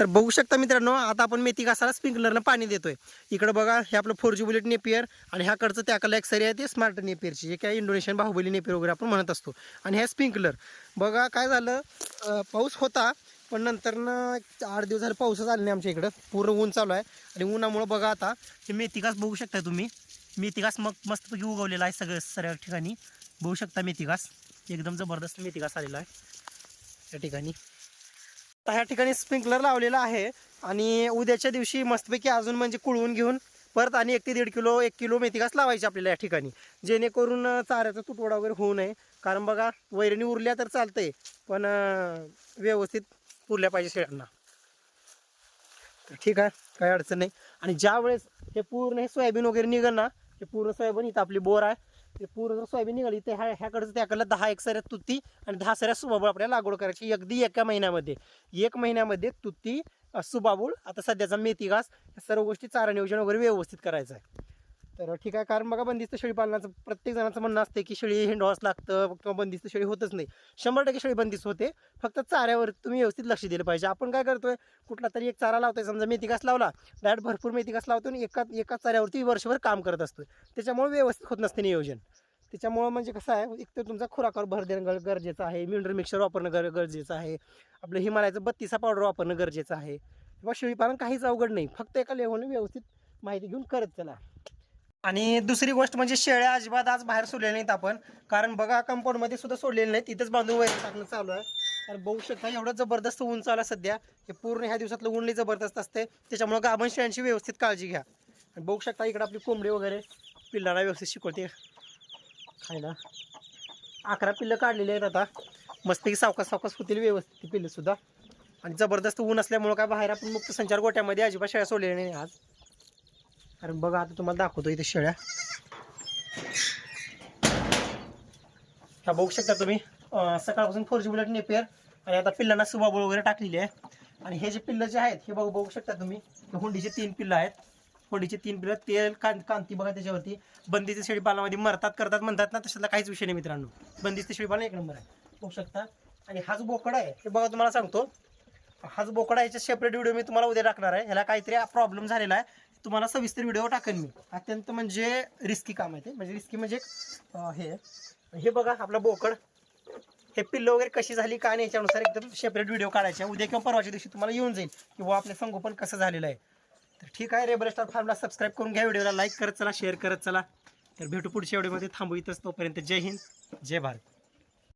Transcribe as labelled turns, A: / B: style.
A: तर बघू शकता मित्रांनो आता आपण मेथी घासाला स्प्रिंकलरनं पाणी देतोय. इकडं बघा हे आपलं फोर जी बुलेट नेपियर आणि ह्याकडचं त्याकडला एक सरी आहे ते स्मार्ट नेपियरची जे काय इंडोनेशियन बाहुबली नेपियर वगैरे आपण म्हणत असतो. आणि ह्या स्प्रिंकलर बघा काय झालं पाऊस होता पण नंतर ना आठ दिवस झाले पाऊसच आले नाही आमच्या इकडं. पूर्ण ऊन चालू आहे. आणि उन्हामुळं बघा आता हे मेथी घास बघू शकता तुम्ही. मेथी घास मग मस्तपैकी उगवलेला आहे सगळं सगळ्या ठिकाणी. बघू शकता मेथी घास. एकदम जबरदस्त मेथी घास आलेला आहे. या ठिकाणी. आता ह्या ठिकाणी स्प्रिंकलर लावलेला आहे आणि उद्याच्या दिवशी मस्तपैकी अजून म्हणजे कुळवून घेऊन परत आणि एक ते दीड किलो एक किलो मेथी घास लावायची आपल्याला या ठिकाणी. जेणेकरून चाऱ्याचा तुटवडा वगैरे होऊ नये. कारण बघा वैरणी उरल्या तर चालतंय पण व्यवस्थित पुरल्या पाहिजे शेळ्यांना. तर ठीक आहे काही अडचण नाही. आणि ज्या वेळेस हे पूर्ण हे सोयाबीन वगैरे निघल ना हे पूर्ण सोयाबीन इथं आपली बोर आहे. ते पूर्ण जर सोयाबीन निघाली तर ह्या ह्याकडचं त्याकडलं दहा एक सऱ्या तुती आणि दहा सऱ्या सुबाबूळ आपल्याला लागवड करायची. अगदी एका महिन्यामध्ये. एक महिन्यामध्ये तुती सुबाबूळ आता सध्याचा मेथी घास या सर्व गोष्टी चारा नियोजन वगैरे व्यवस्थित करायचं आहे. तर ठीक आहे कारण बघा बंदिस्त शेळी पालनाचं प्रत्येक जणाचं म्हणणं असते की शेळी हिंडवास लागतं किंवा बंदिस्त शेळी होतच नाही. शंभर टक्के शेळी बंदिस्त होते. फक्त चाऱ्यावर तुम्ही व्यवस्थित लक्ष दिलं पाहिजे. आपण काय करतोय कुठला तरी एक चारा लावतोय समजा मेथी घास लावला डायरेक्ट भरपूर मेथी घास लावतो आणि एका एका चाऱ्यावरती वर्षभर काम करत असतो त्याच्यामुळे व्यवस्थित होत नसते नियोजन. त्याच्यामुळं म्हणजे कसं आहे एक तर तुमचा खुराकावर भर देणं गर- गरजेचं आहे. मिनरल मिक्सर वापरणं गर गरजेचं आहे. आपलं हिमालयाचं बत्तीसा पावडर वापरणं गरजेचं आहे. किंवा शेळीपालन काहीच अवघड नाही. फक्त एका लेवलने व्यवस्थित माहिती घेऊन करत चला. आणि दुसरी गोष्ट म्हणजे शेळ्या अजिबात आज बाहेर सोडलेल्या नाहीत आपण. कारण बघा कंपाऊंडमध्ये सुद्धा सोडलेले नाहीत. तिथेच बांधून वगैरे टाकणं चालू आहे. कारण बघू शकता एवढं जबरदस्त ऊन चालू आहे सध्या. हे पूर्ण ह्या दिवसातलं ऊन जबरदस्त असते त्याच्यामुळे गाभण शेळ्यांची व्यवस्थित काळजी घ्या. आणि बघू शकता इकडे आपली कोंबडी वगैरे पिल्लाला व्यवस्थित शिकवते. खायला. अकरा पिल्लं काढलेली आहेत आता. मस्तपैकी सावकास सावकास होतील व्यवस्थित ती पिल्लं सुद्धा. आणि जबरदस्त ऊन असल्यामुळं काय बाहेर आपण मुक्त संचार गोट्यामध्ये अजिबात शेळ्या सोडलेल्या नाही आज. कारण बघा आता तुम्हाला दाखवतो इथे शेळ्या. ह्या बघू शकता तुम्ही सकाळपासून फोर जी बुलेट नेपेअर आणि आता पिल्लांना सुबाबळ वगैरे टाकलेली आहे. आणि हे जे पिल्लं जे आहेत हे बघू बघू शकता तुम्ही हुंडीचे तीन पिल्लं आहेत. हुंडीचे तीन पिल्लं तेल कां कांती बघा त्याच्यावरती. बंदीचे शेळी पालनामध्ये मरतात करतात म्हणतात ना तशातला काहीच विषय नाही मित्रांनो. बंदिस्त शेळी पालन एक नंबर आहे. बघू शकता. आणि हा जो बोकडा आहे हे बघा तुम्हाला सांगतो. हा जो बोकडा याच्या सेपरेट व्हिडिओ मी तुम्हाला उद्या टाकणार आहे. ह्याला काहीतरी प्रॉब्लेम झालेला आहे. तुम्हाला सविस्तर व्हिडिओ टाकेन मी. अत्यंत म्हणजे रिस्की काम आहे ते. म्हणजे रिस्की म्हणजे हे. हे बघा आपला बोकड. हे पिल्लं वगैरे कशी झाली का नाही याच्यानुसार एकदम सेपरेट व्हिडिओ काढायचे. उद्या किंवा परवाच्या दिवशी तुम्हाला येऊन जाईल की बुवा आपलं संगोपन कसं झालेलं आहे. तर ठीक आहे रेबर स्टार फार्मला सबस्क्राईब करून घ्या व्हिडिओला लाईक करत चला शेअर करत चला. तर भेटू पुढच्या व्हिडिओमध्ये थांबू इथंच तोपर्यंत. जय हिंद जय भारत.